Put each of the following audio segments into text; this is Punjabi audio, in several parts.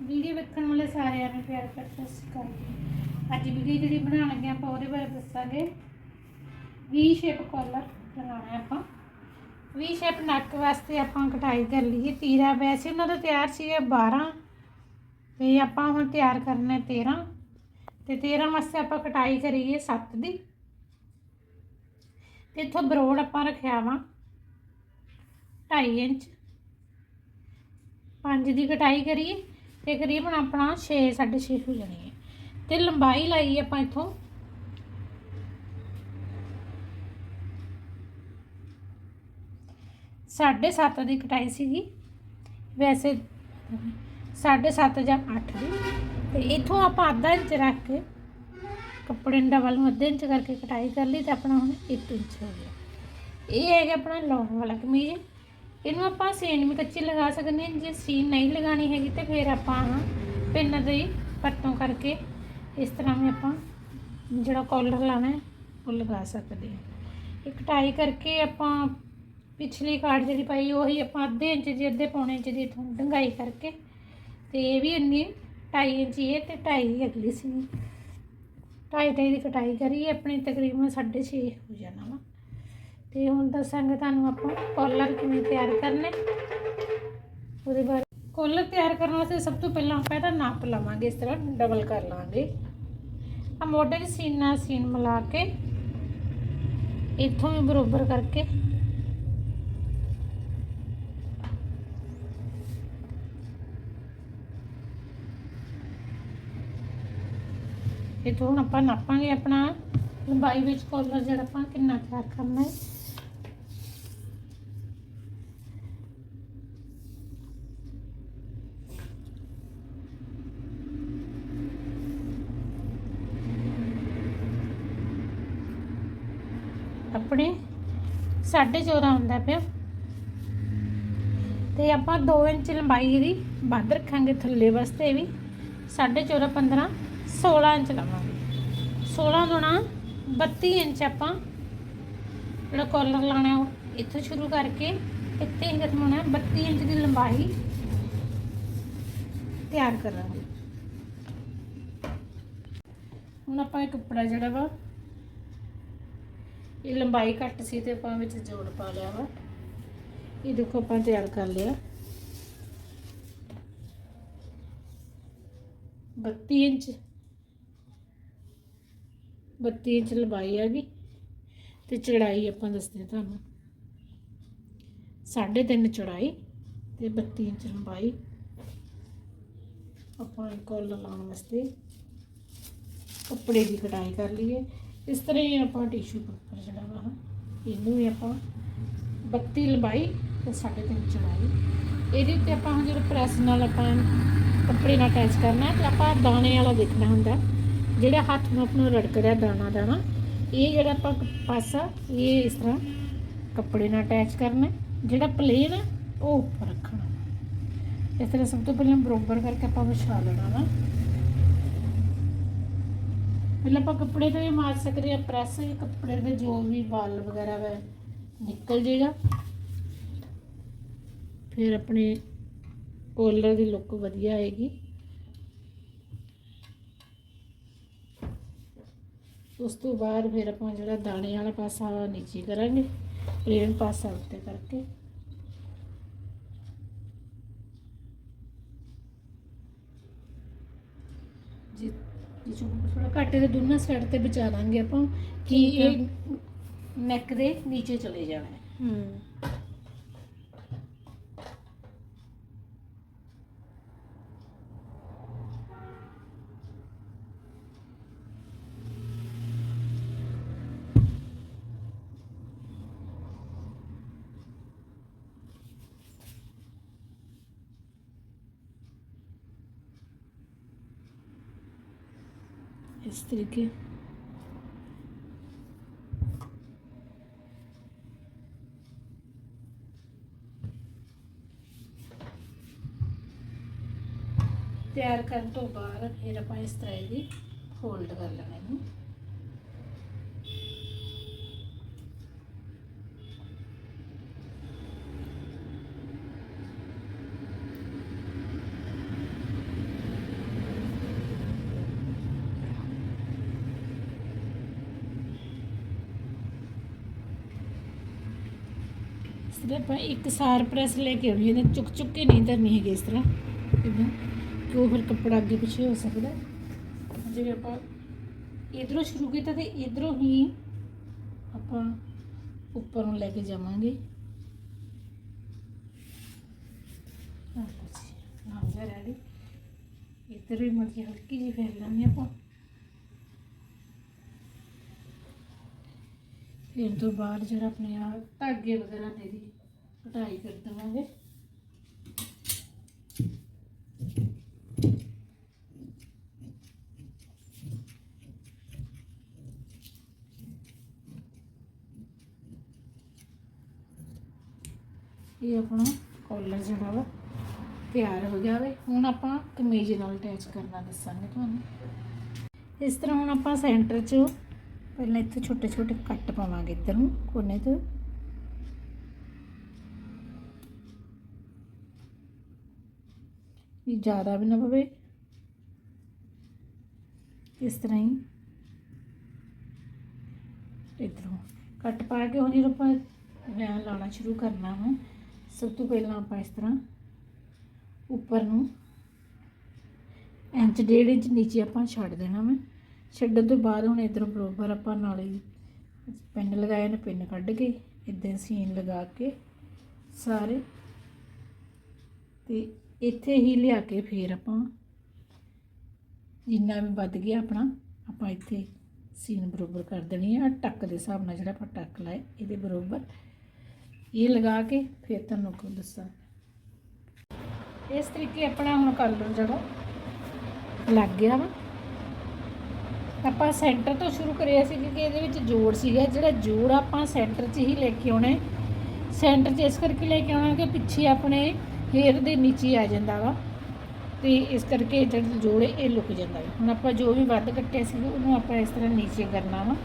ਵੀਡੀਓ ਵੇਖਣ ਵਾਲੇ ਸਾਰਿਆਂ ਨੂੰ ਪਿਆਰ ਕਰ ਸਤਿ ਸ਼੍ਰੀ ਅਕਾਲ ਅੱਜ ਵੀਡੀਓ ਜਿਹੜੀ ਬਣਾਉਣ ਲੱਗੇ ਆਪਾਂ ਉਹਦੇ ਬਾਰੇ ਦੱਸਾਂਗੇ। ਵੀ ਸ਼ੇਪ ਕਾਲਰ ਬਣਾਉਣਾ ਆਪਾਂ। ਵੀ ਸ਼ੇਪ ਨੱਕ ਵਾਸਤੇ ਆਪਾਂ ਕਟਾਈ ਕਰ ਲਈਏ ਤੀਰਾ। ਵੈਸੇ ਉਹਨਾਂ ਦਾ ਤਿਆਰ ਸੀਗਾ 12 ਤੇ ਆਪਾਂ ਹੁਣ ਤਿਆਰ ਕਰਨਾ ਹੈ 13 ਤੇ 13 ਵਾਸਤੇ ਆਪਾਂ ਕਟਾਈ ਕਰੀਏ 7 ਦੀ। ਤੇ ਇੱਥੋਂ ਬਰੋਡ ਆਪਾਂ ਰੱਖਿਆ ਵਾ 2.5 ਇੰਚ। 5 ਦੀ ਕਟਾਈ ਕਰੀਏ। ਤੇ ਕਰੀਬਨ ਆਪਣਾ 6 6.5 ਹੋ ਜਾਣੀ ਹੈ। ਤੇ ਲੰਬਾਈ ਲਾਈ ਆਪਾਂ ਇੱਥੋਂ। ਸਾਢੇ ਸੱਤ ਦੀ ਕਟਾਈ ਸੀਗੀ। ਵੈਸੇ ਸਾਢੇ ਸੱਤ ਜਾਂ 8 ਦੀ। ਤੇ ਇੱਥੋਂ ਆਪਾਂ ਅੱਧਾ ਇੰਚ ਰੱਖ ਕੇ ਕੱਪੜੇ ਨੂੰ ਡਬਲ ਨੂੰ ਅੱਧੇ ਇੰਚ ਕਰਕੇ ਕਟਾਈ ਕਰ ਲਈ ਤੇ ਆਪਣਾ ਹੁਣ 1 ਇੰਚ ਹੋ ਗਿਆ। ਇਹ ਹੈਗਾ ਆਪਣਾ ਲੌਂਗ ਵਾਲਾ ਕਮੀਜ਼। ਇਹਨੂੰ ਆਪਾਂ ਸੀਨ ਵੀ ਕੱਚੀ ਲਗਾ ਸਕਦੇ ਹਾਂ, ਜੇ ਸੀਨ ਨਹੀਂ ਲਗਾਣੀ ਹੈਗੀ ਤੇ ਫਿਰ ਆਪਾਂ ਪਿੰਨ ਦੀ ਵਰਤੋਂ ਕਰਕੇ ਇਸ ਤਰ੍ਹਾਂ ਵੀ ਆਪਾਂ ਜਿਹੜਾ ਕਾਲਰ ਲਾਣਾ ਉਹ ਲਗਾ ਸਕਦੇ ਹਾਂ। ਇਹ ਕਟਾਈ ਕਰਕੇ ਆਪਾਂ ਪਿਛਲੀ ਕਾਰਡ ਜਿਹੜੀ ਪਾਈ, ਉਹੀ ਆਪਾਂ ਅੱਧੇ ਇੰਚ ਦੀ, ਅੱਧੇ ਪੌਣੇ ਇੰਚ ਦੀ ਇਥੋਂ ਡੰਗਾਈ ਕਰਕੇ ਤੇ ਇਹ ਵੀ ਇੰਨੀ 2.5 ਇੰਚ ਇਹ ਤੇ 2.5 ਅਗਲੀ ਸੀ। 2.5 ਦੀ ਕਟਾਈ ਕਰੀ ਆਪਣੀ ਤਕਰੀਬਨ 6.5 ਹੋ ਜਾਣਾ ਵਾ। ਤੇ ਹੁਣ ਦੱਸਾਂਗੇ ਤੁਹਾਨੂੰ ਆਪਾਂ ਕਾਲਰ ਕਿਵੇਂ ਤਿਆਰ ਕਰਨੇ। ਉਹਦੇ ਬਾਰੇ। ਕਾਲਰ ਤਿਆਰ ਕਰਨ ਵਾਸਤੇ ਸਭ ਤੋਂ ਪਹਿਲਾਂ ਆਪਾਂ ਇਹਦਾ ਨਾਪ ਲਵਾਂਗੇ, ਇਸ ਤਰ੍ਹਾਂ ਡਬਲ ਕਰ ਲਾਂਗੇ ਆ ਮੋਢੇ ਦੀ ਸੀਨ ਨਾਲ ਸੀਨ ਮਿਲਾ ਕੇ ਇੱਥੋਂ ਵੀ ਬਰੋਬਰ ਕਰਕੇ। ਇੱਥੋਂ ਹੁਣ ਆਪਾਂ ਨਾਪਾਂਗੇ ਆਪਣਾ ਲੰਬਾਈ ਵਿੱਚ ਕਾਲਰ ਜਿਹੜਾ ਆਪਾਂ ਕਿੰਨਾ ਤਿਆਰ ਕਰਨਾ ਹੈ। ਆਪਣੇ 14.5 ਹੁੰਦਾ ਪਿਆ। ਤੇ ਆਪਾਂ 2 ਇੰਚ ਲੰਬਾਈ ਦੀ ਵੱਧ ਰੱਖਾਂਗੇ ਥੱਲੇ ਵਾਸਤੇ ਵੀ। 14.5 15 16 ਇੰਚ ਲਵਾਂਗੇ। 16 ਦੁਣਾ 32 ਇੰਚ ਆਪਾਂ ਜਿਹੜਾ ਕਾਲਰ ਲਾਣਾ ਇੱਥੋਂ ਸ਼ੁਰੂ ਕਰਕੇ ਇੱਥੇ ਹੀ ਖਤਮ ਹੋਣਾ 32 ਇੰਚ ਦੀ ਲੰਬਾਈ ਤਿਆਰ ਕਰਾਂਗੇ। ਹੁਣ ਆਪਾਂ ਇਹ ਕੱਪੜਾ ਜਿਹੜਾ ਵਾ ਇਹ ਲੰਬਾਈ ਘੱਟ ਸੀ ਤੇ ਆਪਾਂ ਵਿੱਚ ਜੋੜ ਪਾ ਲਿਆ ਵਾ। ਇਹ ਦੇਖੋ ਆਪਾਂ ਤਿਆਰ ਕਰ ਲਿਆ। 32 ਇੰਚ। 32 ਇੰਚ ਲੰਬਾਈ ਹੈਗੀ ਗਈ ਤੇ ਚੜਾਈ ਆਪਾਂ ਦੱਸਦੇ ਹਾਂ ਤੁਹਾਨੂੰ। 3.5 ਚੜਾਈ ਤੇ 32 ਇੰਚ ਲੰਬਾਈ ਆਪਾਂ ਕੋਲ ਲਾਉਣ ਵਾਸਤੇ ਕੱਪੜੇ ਦੀ ਕਟਾਈ ਕਰ ਲਈਏ। ਇਸ ਤਰ੍ਹਾਂ ਹੀ ਆਪਾਂ ਟਿਸ਼ੂ ਪੇਪਰ ਜਿਹੜਾ ਵਾ, ਇਹਨੂੰ ਵੀ ਆਪਾਂ 32 ਲੰਬਾਈ ਤੇ 3.5 ਚੜਾਈ। ਇਹਦੇ ਉੱਤੇ ਆਪਾਂ ਹੁਣ ਜਿਹੜਾ ਪ੍ਰੈਸ ਨਾਲ ਆਪਾਂ ਕੱਪੜੇ ਨਾਲ ਅਟੈਚ ਕਰਨਾ ਹੈ ਤੇ ਆਪਾਂ ਦਾਣੇ ਵਾਲਾ ਦੇਖਣਾ ਹੁੰਦਾ ਜਿਹੜਾ ਹੱਥ ਨੂੰ ਆਪਣਾ ਰੜਕ ਰਿਹਾ ਦਾਣਾ ਦਾਣਾ ਇਹ ਜਿਹੜਾ ਆਪਾਂ ਪਾਸਾ, ਇਹ ਇਸ ਤਰ੍ਹਾਂ ਕੱਪੜੇ ਨਾਲ ਅਟੈਚ ਕਰਨਾ ਜਿਹੜਾ ਪਲੇਨ ਹੈ, ਉਹ ਉੱਪਰ ਰੱਖਣਾ। ਇਸ ਤਰ੍ਹਾਂ ਸਭ ਤੋਂ ਪਹਿਲਾਂ ਬਰੋਬਰ ਕਰਕੇ ਆਪਾਂ ਵਿਛਾ ਲੈਣਾ ਵਾ। ਪਹਿਲਾਂ ਆਪਾਂ ਕੱਪੜੇ ਤੇ ਵੀ ਮਾਰ ਸਕਦੇ ਆ ਪ੍ਰੈਸ ਕੱਪੜੇ ਦੇ ਜੋ ਵੀ ਵਾਲ ਵਗੈਰਾ ਵੈ, ਨਿਕਲ ਜੇਗਾ। ਫਿਰ ਆਪਣੇ ਕੋਲਰ ਦੀ ਲੁੱਕ ਵਧੀਆ ਆਏਗੀ। ਉਸ ਤੋਂ ਬਾਅਦ ਫਿਰ ਆਪਾਂ ਜਿਹੜਾ ਦਾਣੇ ਵਾਲਾ ਪਾਸਾ ਨੀਚੇ ਕਰਾਂਗੇ ਪਲੇਨ ਪਾਸਾ ਉੱਤੇ ਕਰਕੇ ਜੀ ਥੋੜਾ ਘੱਟ ਦੇ ਦੋਨਾਂ ਸਾਈਡ ਤੇ ਬਚਾ ਲਾਂਗੇ ਆਪਾਂ ਕਿ ਇਹ ਨੈਕ ਦੇ ਨੀਚੇ ਚਲੇ ਜਾਣਾ ਹੈ। ਹੂੰ। इस तरीके तैयार करने तो बाद मेरा पास इस तरह की फोल्ड कर लेना ਫਿਰ ਆਪਾਂ ਇੱਕ ਸਾਰ ਪ੍ਰੈਸ ਲੈ ਕੇ ਆਉਣੀ ਹੈ ਚੁੱਕ ਚੁੱਕ ਕੇ ਨਹੀਂ ਧਰਨੀ ਹੈਗੀ ਇਸ ਤਰ੍ਹਾਂ। ਇਦਾਂ ਕਿ ਉਹ ਫਿਰ ਕੱਪੜਾ ਅੱਗੇ ਪਿੱਛੇ ਹੋ ਸਕਦਾ? ਜਿਵੇਂ ਆਪਾਂ ਇਧਰੋਂ ਸ਼ੁਰੂ ਕੀਤਾ ਤੇ ਇਧਰੋਂ ਹੀ ਆਪਾਂ ਉੱਪਰ ਨੂੰ ਲੈ ਕੇ ਜਾਵਾਂਗੇ। ਆਹ ਲਓ ਜੀ ਨਾਮ ਜਾ ਰੈਡੀ ਇੱਧਰ ਵੀ ਮਰਜ਼ੀ ਹਲਕੀ ਜਿਹੀ ਫੇਰ ਆਪਾਂ। ਫਿਰ ਤੋਂ ਬਾਅਦ ਜਿਹੜਾ ਆਪਣੇ ਆ ਧਾਗੇ ਵਗੈਰਾ ਨੇ ਦੀ ਕਢਾਈ ਕਰ ਦੇਵਾਂਗੇ। ਇਹ ਆਪਣਾ ਕੋਲਰ ਜਿਹੜਾ ਵਾ ਤਿਆਰ ਹੋ ਗਿਆ ਵੇ। ਹੁਣ ਆਪਾਂ ਕਮੀਜ਼ ਨਾਲ ਅਟੈਚ ਕਰਨਾ ਦੱਸਾਂਗੇ ਤੁਹਾਨੂੰ। ਇਸ ਤਰ੍ਹਾਂ ਹੁਣ ਆਪਾਂ ਸੈਂਟਰ 'ਚ ਪਹਿਲਾਂ ਇੱਥੇ ਛੋਟੇ ਛੋਟੇ ਕੱਟ ਪਾਵਾਂਗੇ ਇੱਧਰ ਨੂੰ ਕੋਨੇ ਤੋਂ। ਵੀ ਜ਼ਿਆਦਾ ਵੀ ਨਾ ਪਵੇ। ਇਸ ਤਰ੍ਹਾਂ ਹੀ। ਇੱਧਰੋਂ ਕੱਟ ਪਾ ਕੇ ਹੁਣ ਜਦੋਂ ਆਪਾਂ ਵੈਨ ਲਾਉਣਾ ਸ਼ੁਰੂ ਕਰਨਾ ਵਾ, ਸਭ ਤੋਂ ਪਹਿਲਾਂ ਆਪਾਂ ਇਸ ਤਰ੍ਹਾਂ ਉੱਪਰ ਨੂੰ ਇੰਚ ਡੇਢ ਇੰਚ ਨੀਚੇ ਆਪਾਂ ਛੱਡ ਦੇਣਾ ਵਾ। ਛੱਡਣ ਤੋਂ ਬਾਅਦ ਹੁਣ ਇਧਰੋਂ ਬਰੋਬਰ ਆਪਾਂ ਨਾਲੇ ਪਿੰਨ ਲਗਾਏ ਨੇ, ਪਿੰਨ ਕੱਢ ਕੇ ਇਦਾਂ ਸੀਨ ਲਗਾ ਕੇ ਸਾਰੇ। ਤੇ ਇੱਥੇ ਹੀ ਲਿਆ ਕੇ ਫੇਰ ਆਪਾਂ ਜਿੰਨਾ ਵੀ ਵੱਧ ਗਿਆ ਆਪਣਾ, ਆਪਾਂ ਇੱਥੇ ਸੀਨ ਬਰੋਬਰ ਕਰ ਦੇਣੀ ਆ। ਟੱਕ ਦੇ ਹਿਸਾਬ ਨਾਲ ਜਿਹੜਾ ਆਪਾਂ ਟੱਕ ਲਾਏ ਇਹਦੇ ਬਰੋਬਰ ਇਹ ਲਗਾ ਕੇ ਫਿਰ ਤੁਹਾਨੂੰ ਕੋ ਦੱਸਾਂ। ਇਸ ਤਰੀਕੇ ਆਪਣਾ ਹੁਣ ਕਲਰ ਜਿਹੜਾ ਲੱਗ ਗਿਆ ਵਾ ਆਪਾਂ ਸੈਂਟਰ ਤੋਂ ਸ਼ੁਰੂ ਕਰਿਆ ਸੀ ਕਿਉਂਕਿ ਇਹਦੇ ਵਿੱਚ ਜੋੜ ਸੀਗਾ, ਜਿਹੜਾ ਜੋੜ ਆਪਾਂ ਸੈਂਟਰ 'ਚ ਹੀ ਲੈ ਕੇ ਆਉਣਾ ਸੈਂਟਰ 'ਚ ਇਸ ਕਰਕੇ ਲੈ ਕੇ ਆਉਣਾ ਕਿ ਪਿੱਛੇ ਆਪਣੇ ਹੇਅਰ ਦੇ ਨੀਚੇ ਆ ਜਾਂਦਾ ਵਾ ਤੇ ਇਸ ਕਰਕੇ ਜਿਹੜਾ ਜੋੜ ਹੈ ਇਹ ਲੁਕ ਜਾਂਦਾ ਹੈ ਹੁਣ ਆਪਾਂ ਜੋ ਵੀ ਵੱਧ ਕੱਟਿਆ ਸੀ, ਉਹਨੂੰ ਆਪਾਂ ਇਸ ਤਰ੍ਹਾਂ ਨੀਚੇ ਕਰਨਾ ਵਾ।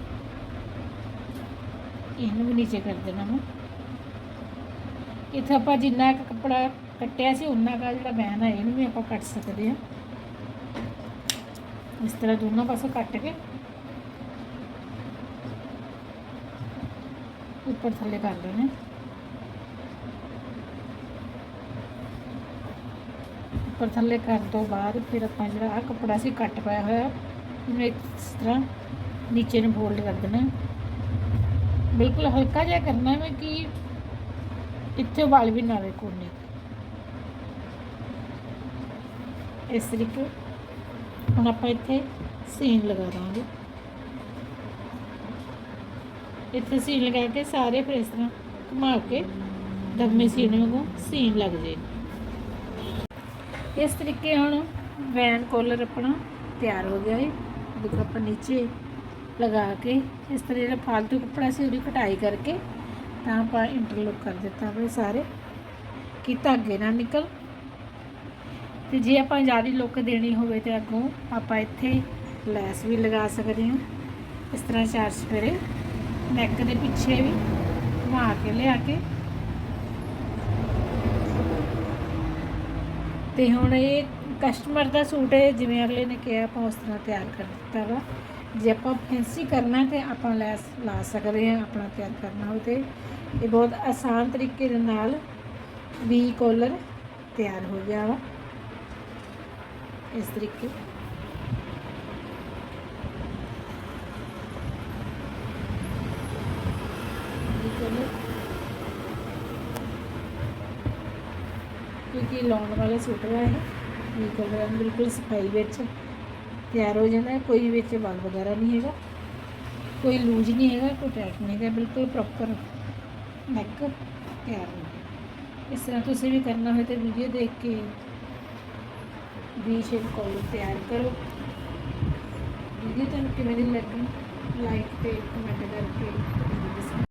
ਇਹਨੂੰ ਵੀ ਨੀਚੇ ਕਰ ਦੇਣਾ ਵਾ। ਇੱਥੇ ਆਪਾਂ ਜਿੰਨਾ ਕੁ ਕੱਪੜਾ ਕੱਟਿਆ ਸੀ ਉਨਾ ਕਾ ਜਿਹੜਾ ਬੈਨ ਹੈ ਇਹਨੂੰ ਵੀ ਆਪਾਂ ਕੱਟ ਸਕਦੇ ਹਾਂ। ਇਸ ਤਰ੍ਹਾਂ ਦੋਨੋਂ ਪਾਸੇ ਕੱਟ ਕੇ ਉੱਪਰ ਥੱਲੇ ਕਰ ਲੈਣੇ ਉੱਪਰ ਥੱਲੇ ਕਰਨ ਤੋਂ ਬਾਅਦ ਫਿਰ ਆਪਾਂ ਜਿਹੜਾ ਆ ਕੱਪੜਾ ਸੀ ਕੱਟ ਪਾਇਆ ਹੋਇਆ ਉਹਨੂੰ ਇਸ ਤਰ੍ਹਾਂ ਨੀਚੇ ਨੂੰ ਫੋਲਡ ਕਰ ਦੇਣਾ। ਬਿਲਕੁਲ ਹਲਕਾ ਜਿਹਾ ਕਰਨਾ ਹੈ ਕਿ ਇੱਥੇ ਵਾਲ ਵੀ ਨਾ ਆਵੇ ਕੋਨੇ ਇਸ ਤਰੀਕੇ ਹੁਣ ਆਪਾਂ ਇੱਥੇ ਸੀਨ ਲਗਾ ਦਾਂਗੇ। ਇੱਥੇ ਸੀਨ ਲਗਾ ਕੇ ਸਾਰੇ ਫਿਰ ਇਸ ਤਰ੍ਹਾਂ ਘੁਮਾ ਕੇ ਦਮੇ ਸੀਨ ਵਾਂਗੂ ਸੀਨ ਲੱਗ ਜੇ। ਇਸ ਤਰੀਕੇ ਹੁਣ ਵੈਨ ਕੋਲਰ ਆਪਣਾ ਤਿਆਰ ਹੋ ਗਿਆ ਹੈ ਦੇਖੋ ਆਪਾਂ ਨੀਚੇ ਲਗਾ ਕੇ ਇਸ ਤਰ੍ਹਾਂ ਜਿਹੜਾ ਫਾਲਤੂ ਕੱਪੜਾ ਸੀ ਉਹਦੀ ਕਟਾਈ ਕਰਕੇ ਤਾਂ ਆਪਾਂ ਇੰਟਰਲੋਕ ਕਰ ਦਿੱਤਾ ਵੇ ਸਾਰੇ। ਕਿ ਧਾਗੇ ਨਾ ਨਿਕਲ। ਤੇ ਜੇ ਆਪਾਂ ਜ਼ਿਆਦਾ ਲੁੱਕ ਦੇਣੀ ਹੋਵੇ ਤੇ ਅੱਗੋਂ ਆਪਾਂ ਇੱਥੇ ਲੈਸ ਵੀ ਲਗਾ ਸਕਦੇ ਹਾਂ। ਇਸ ਤਰ੍ਹਾਂ ਚਾਰ ਸਫੇਰੇ ਨੈਕ ਦੇ ਪਿੱਛੇ ਵੀ ਘੁਮਾ ਕੇ ਲਿਆ ਕੇ। ਤੇ ਹੁਣ ਇਹ ਕਸਟਮਰ ਦਾ ਸੂਟ ਹੈ, ਜਿਵੇਂ ਅਗਲੇ ਨੇ ਕਿਹਾ, ਆਪਾਂ ਉਸ ਤਰ੍ਹਾਂ ਤਿਆਰ ਕਰ ਦਿੱਤਾ ਵਾ। ਜੇ ਆਪਾਂ ਫੈਂਸੀ ਕਰਨਾ ਤੇ ਆਪਾਂ ਲੈਸ ਲਾ ਸਕਦੇ ਹਾਂ, ਆਪਣਾ ਤਿਆਰ ਕਰਨਾ ਹੋਵੇ ਤੇ। ਇਹ ਬਹੁਤ ਆਸਾਨ ਤਰੀਕੇ ਦੇ ਨਾਲ ਵੀ ਕੋਲਰ ਤਿਆਰ ਹੋ ਗਿਆ ਵਾ। ਇਸ ਤਰੀਕੇ ਵੀ collar ਕਿਉਂਕਿ ਲਾਉਣ ਵਾਲੇ ਸੂਟ ਵਾ ਇਹ ਵੀ ਕਲਰ ਬਿਲਕੁਲ ਸਫ਼ਾਈ ਵਿੱਚ ਤਿਆਰ ਹੋ ਜਾਂਦਾ ਹੈ, ਕੋਈ ਵਿੱਚ ਵਲ ਵਗੈਰਾ ਨਹੀਂ ਹੈਗਾ। ਕੋਈ ਲੂਜ ਨਹੀਂ ਹੈਗਾ, ਕੋਈ ਟਾਈਟ ਨਹੀਂ ਹੈਗਾ, ਬਿਲਕੁਲ ਪ੍ਰੋਪਰ ਨੈਕ ਤਿਆਰ ਹੋ ਗਿਆ। ਇਸ ਤਰ੍ਹਾਂ ਤੁਸੀਂ ਵੀ ਕਰਨਾ ਹੋਵੇ ਤਾਂ ਵੀਡੀਓ ਦੇਖ ਕੇ ਵੀ ਸ਼ੇਪ ਕੋਲ ਤਿਆਰ ਕਰੋ। ਵੀਡੀਓ ਤੁਹਾਨੂੰ ਕਿਵੇਂ ਦੀ ਲੱਗੀ ਲਾਈਕ ਤੇ ਕਮੈਂਟ ਕਰਕੇ।